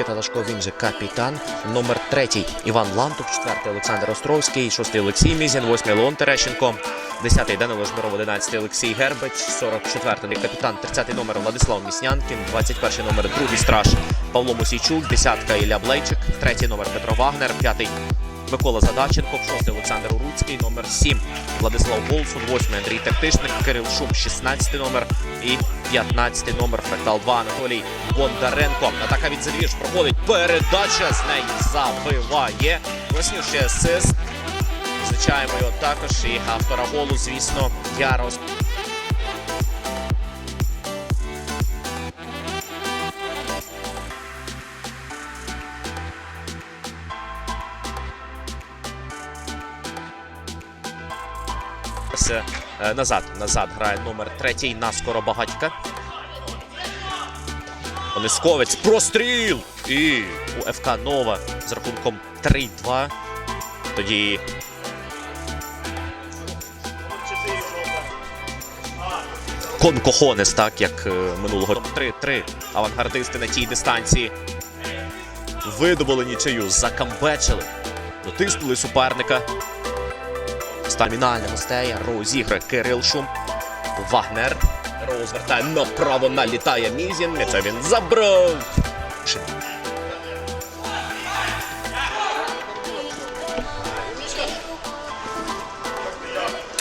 Микита Лашко, він же капітан. Номер третій Іван Лантук, четвертий Олександр Островський, шостий Олексій Мізін, восьмий Леон Терещенко, десятий Данило Жмиров, одинадцятий Олексій Гербич, сорок четвертий капітан, тридцятий номер Владислав Міснянкін, двадцять перший номер другий страж Павло Мусійчук, десятка Ілля Блейчик, третій номер Петро Вагнер, п'ятий Микола Задаченко, шостий Олександр Уруцький, номер 7 Владислав Болсун, восьмий Андрій Тактишник, Кирил Шум, 16 номер і 15 номер Фрактал 2 Анатолій Бондаренко. Атака від Задвіж проходить. Передача з неї забиває. Класніший асист. Зустрічаємо його також. І автора голу, звісно, Ярос. Це, е, назад, назад грає номер третій на Скоробагатька. Онисковець, простріл! І у ФК Нова з рахунком 3-2. Тоді Конкохонес, так як е, минулого 3-3. Авангардисти на тій дистанції видобули нічию, закамбечили, дотиснули суперника. Стамінальна гостея розіграє Кирил Шум. Вагнер розвертає направо, налітає Мізін. М'яча він забрав.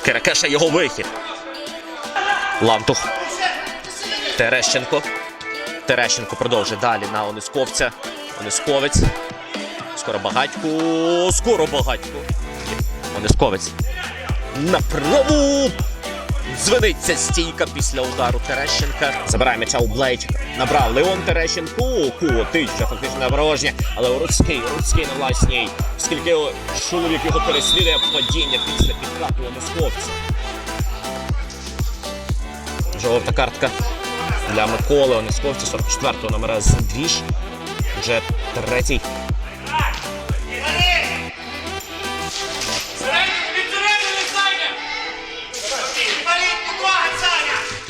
Керекеша його вихід. Лантух. Терещенко. Терещенко продовжує далі на Онисковця. Онисковець. Скоро багатько. Скоро багатько. Онисковець. Направо. Дзвениться стійка після удару Терещенка. Забирає м'яча у Блейчика. Набрав Леон Терещенко. Кутича фактично на ворожня. Але Уруцький, Уруцький на власній. Скільки чоловік його переслідує падіння після підкату Онисковця. Жовта картка для Миколи Онисковця 44-го номера з Двіж. Вже третій.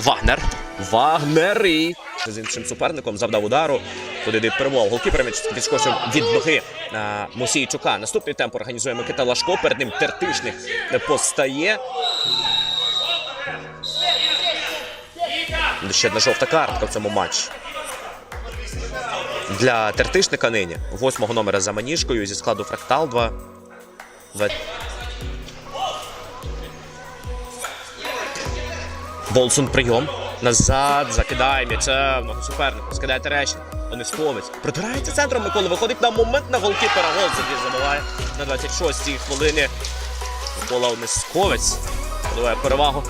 Вагнер. Вагнер і з іншим суперником завдав удару. Туди де перемов. Голкіпер відскочив від ноги а, Мосійчука. Наступний темп організує Микита Лашко. Перед ним Тертишник постає. Ще одна жовта картка в цьому матчі. Для Тертишника нині. Восьмого номера за маніжкою зі складу Фрактал 2. Болсун прийом. Назад закидає м'яча в ногу суперника. Скидає Терещенко. Онисковець. Протирається центром Микола. Виходить на момент на голкіпера. Гол собі забиває на 26-й хвилині. Микола Онисковець. Подаває перевагу.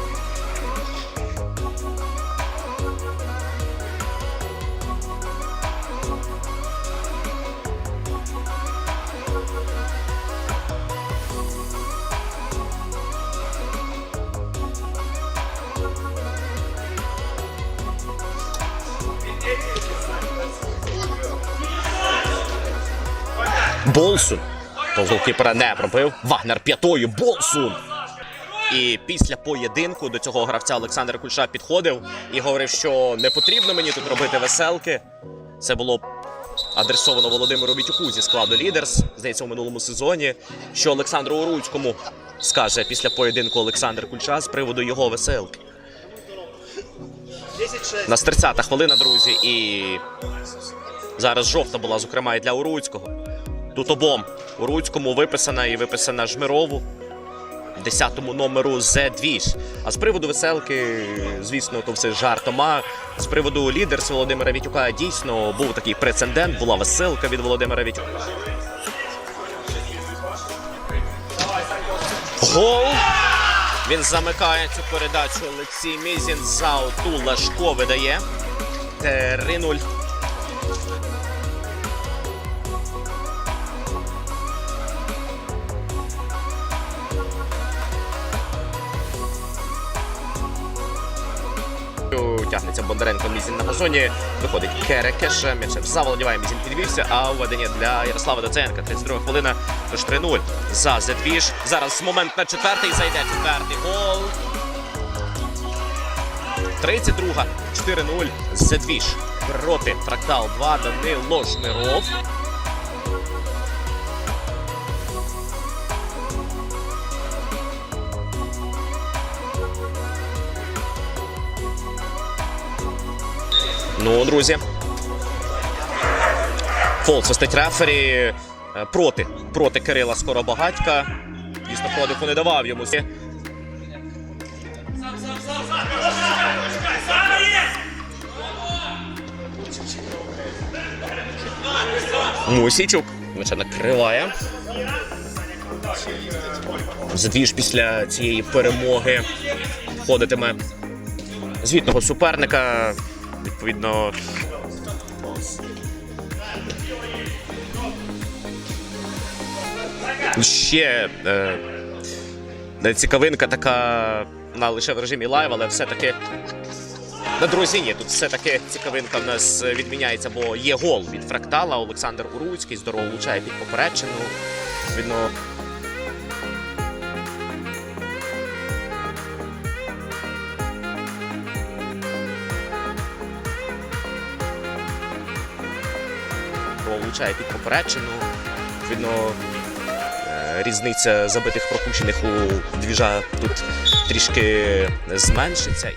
Болсун. То голкіпера не пробив. Вагнер п'ятою. Болсун. І після поєдинку до цього гравця Олександр Кульша підходив і говорив, що не потрібно мені тут робити веселки. Це було адресовано Володимиру Вітюку зі складу Лідерс, здається, у минулому сезоні. Що Олександру Оруцькому скаже після поєдинку Олександр Кульша з приводу його веселки. На 30-та хвилина, друзі, і зараз жовта була, зокрема, і для Уруцького. Тут обом Уруцькому виписана і виписана Жмирову. 10-му номеру Зе Двіж. А з приводу веселки, звісно, то все жартома. З приводу лідерс Володимира Вітюка дійсно був такий прецедент, була веселка від Володимира Вітюка. Гол! Він замикає цю передачу. Олексій Мізін за оту Лашко видає. 3-0. Тягнеться Бондаренко Мізін на газоні. Виходить Керекеш. М'ячем заволодіває Мізін підвівся. А введення для Ярослава Доценка. 32 хвилина. Тож 3-0 за Зедвіж. Зараз момент на четвертий зайде. Четвертий гол. 32 4-0 Зедвіж. проти Фрактал 2 Данило Жмиров. Ну, друзі. Фол свистить рефері е, проти, проти Кирила Скоробагатька. Дійсно, продиху не давав йому. Мусічук. Меча накриває. Задвіж після цієї перемоги входитиме звітного суперника. Відповідно, ще е, цікавинка така на лише в режимі лайв, але все-таки на друзині тут все-таки цікавинка в нас відміняється, бо є гол від фрактала. Олександр Уруцький здорово влучає під поперечину. Відно. Влучає під поперечину. Відповідно, е, різниця забитих пропущених у двіжа тут трішки зменшиться.